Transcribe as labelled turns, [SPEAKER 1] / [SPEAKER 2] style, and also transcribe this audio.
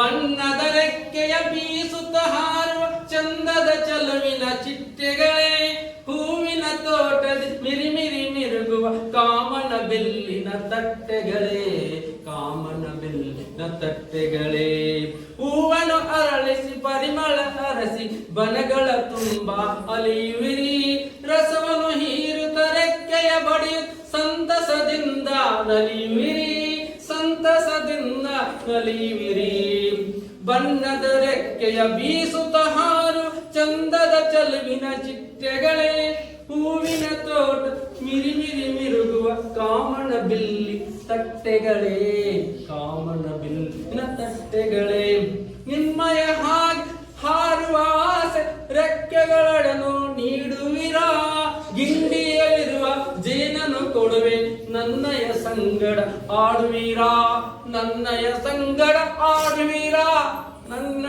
[SPEAKER 1] ಬಣ್ಣದ ರೆಕ್ಕೆಯ ಬೀಸುತ್ತ ಹಾರುವ ಚಂದದ ಚಲುವಿನ ಚಿಟ್ಟೆಗಳೇ, ಹೂವಿನ ತೋಟದ ಮಿರಿಮಿರಿ ಮಿರಿ ಮಿರುಗುವ ಕಾಮನ ಬೆಲ್ಲಿನ ತಟ್ಟೆಗಳೇ, ಕಾಮನ ಬೆಲ್ಲಿನ ತಟ್ಟೆಗಳೇ. ಹೂವನ್ನು ಅರಳಿಸಿ ಪರಿಮಳ ಹರಸಿ ಬನಗಳ ತುಂಬ ಅಲಿಯುವಿರಿ. ರಸವನ್ನು ಹೀರುತ್ತ ರೆಕ್ಕೆಯ ಬಡಿಯು ಸಂತಸದಿಂದ ನಲಿಯುವಿರಿ ಸಂತಸದಿಂದ ನಲಿಯುವಿರಿ. ಬಣ್ಣದ ರೆಕ್ಕೆಯ ಬೀಸುತ್ತ ಹಾರು ಚಂದದ ಚಲುವಿನ ಚಿಟ್ಟೆಗಳೇ. ಹೂವಿನ ತೋಟ ಮಿರಿ ಮಿರಿ ಮಿರುಗುವ ಕಾಮನ ಬಿಲ್ಲಿ ತಟ್ಟೆಗಳೇ. ಕಾಮನ ಬಿಲ್ಲಿನ ತಟ್ಟೆಗಳೇ. ನಿಮ್ಮಯ ಹಾಗೆ ಹಾರುವ ಆಸೆ ರೆಕ್ಕೆಗಳಡನು ನೀಡುವಿರಾ. ಜೇನನ್ನು ಕೊಡುವೆ ನನ್ನಯ ಸಂಗಡ ಆಡುವೀರಾ ನನ್ನಯ ಸಂಗಡ ಆಡುವೀರಾ ನನ್ನ